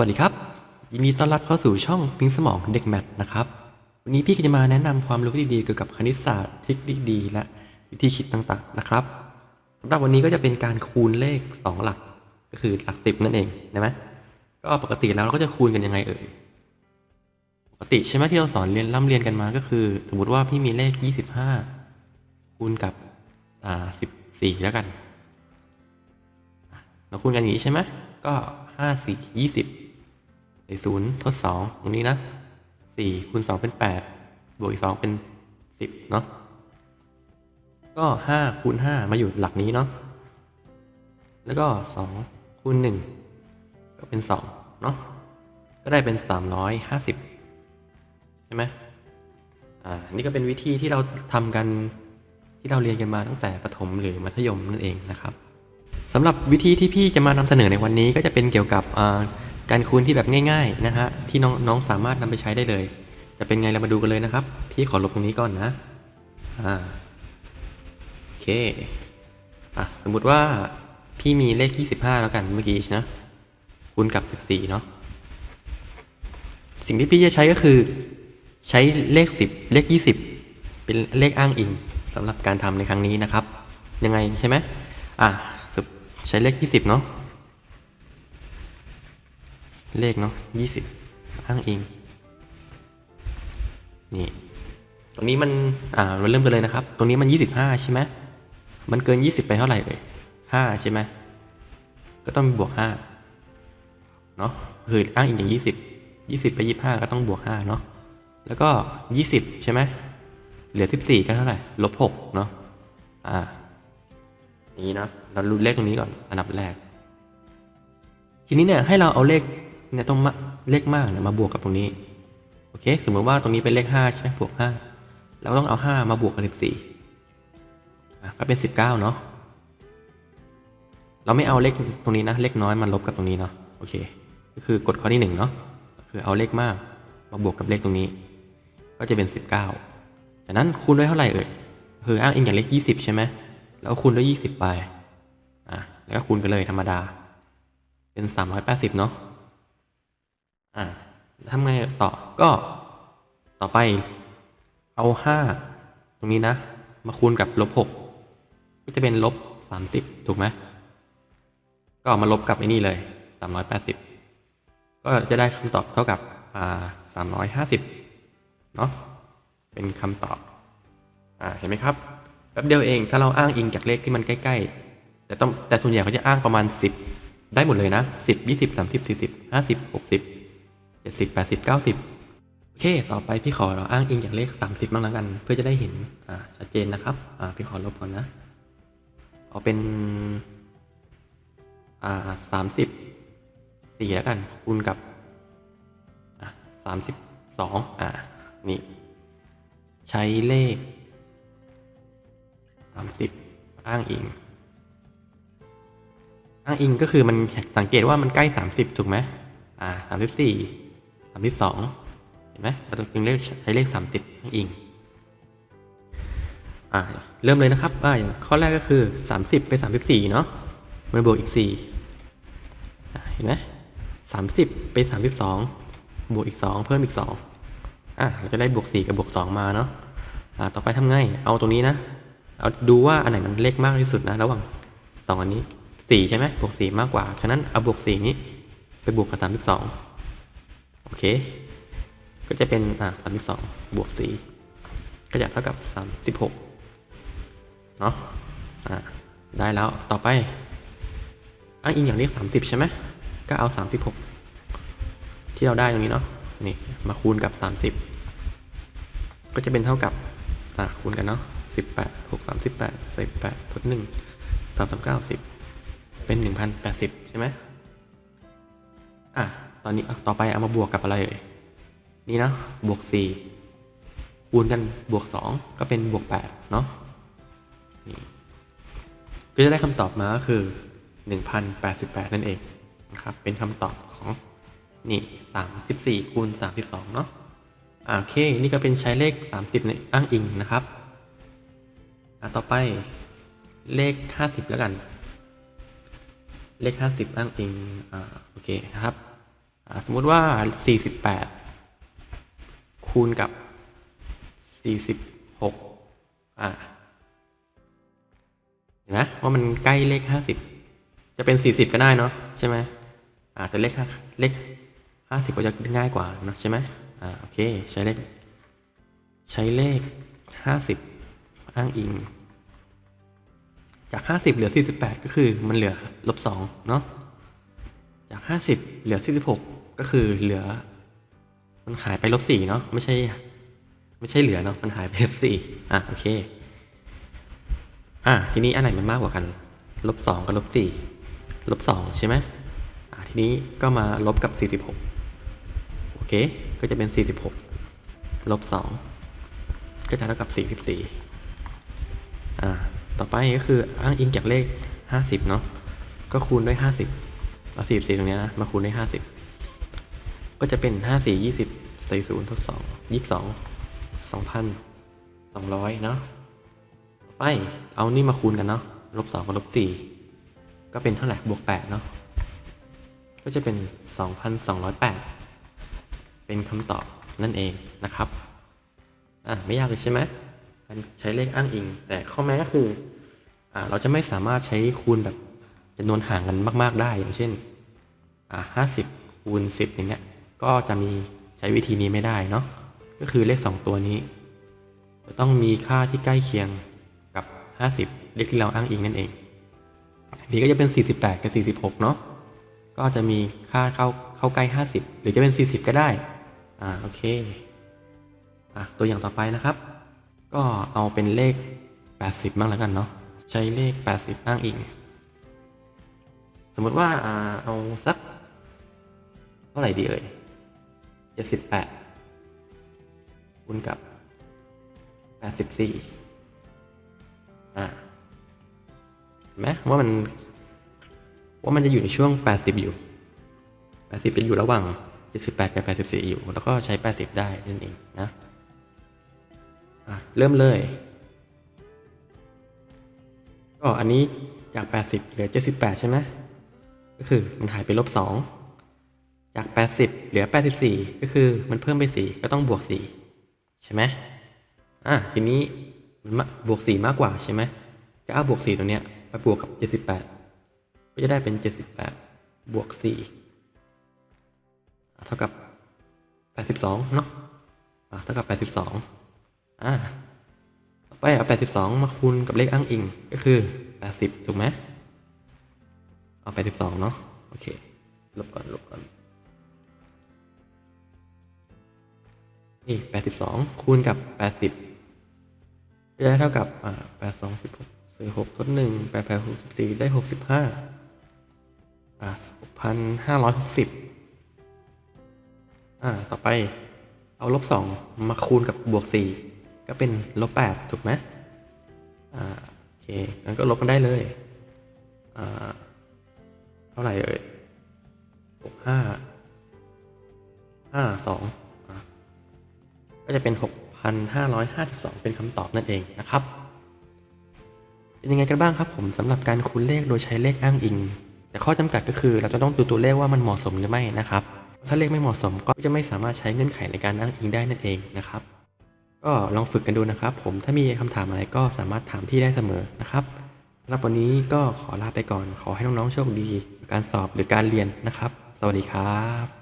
วัสดีครับ ยินดีต้อนรับเข้าสู่ช่องพิงสมองเด็กแมทนะครับ วันนี้พี่ก็จะมาแนะนำความรู้ดีๆเกี่ยวกับคณิตศาสตร์ทริคดีๆและวิธีคิดต่างๆนะครับสำหรับวันนี้ก็จะเป็นการคูณเลข 2 หลัก ก็คือหลักสิบนั่นเองนะไหมก็ปกติแล้วเราก็จะคูณกันยังไงเอ่ยปกติใช่ไหมที่เราสอนเรียนร่ำเรียนกันมาก็คือ สมมติว่าพี่มีเลข 25 คูณกับอ่า14 แล้วกันเราคูณกันอย่างนี้ใช่ไหมก็ห้าสี่ยี่สิบ ใส่ศูนย์ทดสองตรงนี้นะสี่คูณสองเป็นแปดบวกอีกสองเป็นสิบเนาะก็ห้าคูณห้ามาอยู่หลักนี้เนาะแล้วก็สองคูณหนึ่งก็เป็นสองเนาะก็ได้เป็นสามร้อยห้าสิบใช่ไหมอ่านี่ก็เป็นวิธีที่เราทำกันที่เราเรียนกันมาตั้งแต่ประถมหรือมัธยมนั่นเองนะครับสำหรับวิธีที่พี่จะมานำเสนอในวันนี้ก็จะเป็นเกี่ยวกับอ่า การคูณที่แบบง่าย ๆนะฮะที่น้องน้องสามารถนำไปใช้ได้เลย จะเป็นไงเรามาดูกันเลยนะครับ พี่ขอลบตรงนี้ก่อนนะอ่าโอเคอะสมมุติว่าพี่มีเลข 25 แล้วกันเมื่อกี้นะคูณกับ 14 เนาะสิ่งที่พี่จะใช้ก็คือ ใช้เลข 10 เลข 20 เป็นเลขอ้างอิงสำหรับการทำในครั้งนี้นะครับ ยังไงใช่ไหมอะใช้เลข 20 เนาะ เลขเนาะ20อ้างอิง นี่ ตรงนี้มัน อ่า เราเริ่มกันเลยนะครับ ตรงนี้มัน25ใช่ไหมมันเกิน20ไปเท่าไหร่เอ่ย5ใช่ไหม ก็ต้องบวก5เนาะ คืออ้างอิงอย่าง20 20ไป25ก็ต้องบวก5เนาะ แล้วก็20ใช่ไหม เหลือ14ก็เท่าไหร่ ลบ6เนาะ อ่าอย่างนี้เนาะ เรารู้เลขตรงนี้ก่อน อันดับแรก ทีนี้เนี่ยให้เราเอาเลข เนี่ยตรงเลขมากเนี่ยมาบวกกับตรงนี้โอเค สมมติว่าตรงนี้เป็นเลข5ใช่ไหมบวก5เราต้องเอา 5 มาบวกกับ14อ่ก็เป็น 19เนาะเราไม่เอาเลขตรงนี้นะเลขน้อยมาลบกับตรงนี้เนาะโอเค ก็คือกฎข้อที่1เนาะคือเอาเลขมากมาบวกกับเลขตรงนี้ ก็จะเป็น 19จากนั้นคูณด้วยเท่าไหร่เอ่ยคืออ้างอิงอย่างเลข 20 ใช่ไหมแล้วคูณด้วย 20 ไปอะแล้วก็คูณกันเลยธรรมดาเป็น 380เนาะ อะทำไงต่อก็ต่อไปเอา 5 ตรงนี้นะ มาคูณกับลบ6ก็จะเป็นลบ 30 ถูกไหมก็เอามาลบกับไอ้นี่เลย 380 ก็จะได้คำตอบเท่ากับอ่า350 เนาะเป็นคำตอบอ่าเห็นไหมครับแป๊บเดียวเองถ้าเราอ้างอิงจากเลขที่มันใกล้ ๆ แต่ต้องแต่ส่วนใหญ่เขาจะอ้างประมาณ 10 ได้หมดเลยนะ 10 20 30 40 50 60 70 80 90 โอเค ต่อไปพี่ขอเราอ้างอิงจากเลข 30บ้างแล้วกัน เพื่อจะได้เห็นอ่าชัดเจนนะครับอ่าพี่ขอลบก่อนนะเอาเป็นอ่าสามสิบสี่แล้วกันคูณกับอะสามสิบสองอ่านี่ใช้เลขสามสิบอ้างอิง อ้างอิงก็คือมันสังเกตว่ามันใกล้สามสิบถูกไหมอ่าสามสิบสี่ามสิบสองเห็นไหมเราต้องจึงเลขใช้เลขสามสิบอ้างอิงอ่าเริ่มเลยนะครับอ่าอย่างข้อแรกก็คือสามสิบไปสามสิบสี่เนาะมันบวกอีกสี่เห็นไหมสามสิบไปสามสิบสองบวกอีกสองเพิ่มอีกสองอะเราจะได้บวกสี่กับบวกสองมาเนาะอ่าต่อไปทำไงเอาตรงนี้นะเอาดูว่าอันไหนมันเล็กมากที่สุดนะระหว่างสองอันนี้สี่ใช่ไหมบวกสี่มากกว่า ฉะนั้นเอาบวกสี่นี้ไปบวกกับสามสิบสอง โอเค ก็จะเป็นอ่าสามสิบสองบวกสี่ก็จะเท่ากับสามสิบหกเนาะอ่าได้แล้วต่อไปอ้างอิงอย่างเลขสามสิบใช่ไหมก็เอาสามสิบหกที่เราได้ตรงนี้เนาะนี่มาคูณกับสามสิบก็จะเป็นเท่ากับอ่าคูณกันเนาะสิบแปดหกสามสิบแปดสิบแปดทดหนึ่งสามสามเก้าสิบเป็นหนึ่งพันแปดสิบใช่ไหมอะ ตอนนี้ต่อไปเอามาบวกกับอะไรเอ่ยนี่นะบวกสี่คูณกันบวกสองก็เป็นบวกแปดเนาะนี่ก็จะได้คำตอบมาก็คือ 1088 นั่นเองนะครับ เป็นคำตอบของนี่34คูณ32 เนาะอ่าโอเค นี่ก็เป็นใช้เลข 30 ในอ้างอิงนะครับอ่าต่อไปเลข 50 แล้วกัน เลข 50 อ้างอิง อ่า โอเคนะครับ สมมุติว่า 48 คูณกับ 46 อ่าเห็นไหมว่ามันใกล้เลข 50 จะเป็น 40 ก็ได้เนาะใช่ไหมอ่าแต่เลขห้าเลข 50ก็จะง่ายกว่าเนอะใช่ไหมอ่าโอเคใช้เลข ใช้เลข 50 อ้างอิง จาก 50 เหลือ 48 ก็คือมันเหลือลบ2เนาะจาก 50 เหลือ 46 ก็คือเหลือ มันหายไปลบ4เนาะไม่ใช่ ไม่ใช่เหลือเนาะมันหายไปลบ4อะโอเค อะทีนี้อันไหนมันมากกว่ากันลบ2กับลบ4ลบ2ใช่ไหมอะทีนี้ก็มาลบกับ46โอเค ก็จะเป็น46ลบ2ก็จะเท่ากับ44อ่าต่อไปก็คืออ้างอิงจากเลข50เนาะก็คูณด้วย50เอา44ตรงนี้นะมาคูณด้วย50 ก็จะเป็น 54 20ใส่0ทด2 22 2,200 เนาะต่อไป เอานี่มาคูณกันเนาะลบ2กับลบ4ก็เป็นเท่าไหร่บวก 8 เนาะก็จะเป็น 2,208 เป็นคำตอบนั่นเองนะครับ อะ ไม่ยากเลยใช่ไหมการใช้เลขอ้างอิง แต่ข้อแม้ก็คืออ่าเราจะไม่สามารถใช้คูณแบบจำนวนห่างกันมาก ๆ ได้อย่างเช่นอ่าห้าสิบคูณสิบอย่างเงี้ย ก็จะมีใช้วิธีนี้ไม่ได้เนาะก็คือเลขสองตัวนี้ จะต้องมีค่าที่ใกล้เคียงกับห้าสิบเลขที่เราอ้างอิงนั่นเองนี้ก็จะเป็นสี่สิบแปดกับสี่สิบหกเนาะก็จะมีค่าเข้าเข้าใกล้ห้าสิบหรือจะเป็นสี่สิบก็ได้ อ่าโอเคอะตัวอย่างต่อไปนะครับ ก็เอาเป็นเลข 80 บ้างแล้วกันเนาะใช้เลข 80 อ้างอิง สมมติว่าเอาสักเท่าไหร่ดีเอ่ย 78คูณกับ84อ่าเห็นไหมว่ามันว่ามันจะอยู่ในช่วง80อยู่80จะอยู่ระหว่าง78กับ84อยู่ แล้วก็ใช้80ได้นั่นเองนะอะเริ่มเลยก็อันนี้จาก 80 เหลือ 78 ใช่ไหม ก็คือมันหายไปลบ 2 จาก 80 เหลือ 84 ก็คือมันเพิ่มไป 4 ก็ต้องบวก 4 ใช่ไหมอะทีนี้มันบวก 4 มากกว่าใช่ไหมก็เอาบวก 4ตรงเนี้ยไปบวกกับ 78 ก็จะได้เป็น 78 บวก4อ่เท่ากับ 82 เนาะอะเท่ากับ 82 อ่าต่อไปเอา 82 มาคูณกับเลขอ้างอิงก็คือ 80 ถูกไหมเอา82 เนาะโอเคลบก่อนลบก่อน นี่82คูณกับ80ก็จะได้เท่ากับอ่า82 16 46ทด1 8 8 64ได้65อ่า6,560อ่า ต่อไปเอาลบสองมาคูณกับบวกสี่ก็เป็นลบแปดถูกไหมอ่าโอเคงั้นก็ลบกันได้เลยอ่าเท่าไหร่เอ่ยบวกห้าห้าสอง ก็จะเป็นหกพันห้าร้อยห้าสิบสองเป็นคำตอบนั่นเองนะครับ เป็นยังไงกันบ้างครับผมสำหรับการคูณเลขโดยใช้เลขอ้างอิง แต่ข้อจำกัดก็คือเราจะต้องดูตัวเลขว่ามันเหมาะสมหรือไม่นะครับ ถ้าเลขไม่เหมาะสมก็จะไม่สามารถใช้เงื่อนไขในการอ้างอิงได้นั่นเองนะครับ ก็ลองฝึกกันดูนะครับ ผมถ้ามีคำถามอะไรก็สามารถถามพี่ได้เสมอนะครับสำหรับวันนี้ก็ขอลาไปก่อน ขอให้น้องๆโชคดี การสอบหรือการเรียนนะครับ สวัสดีครับ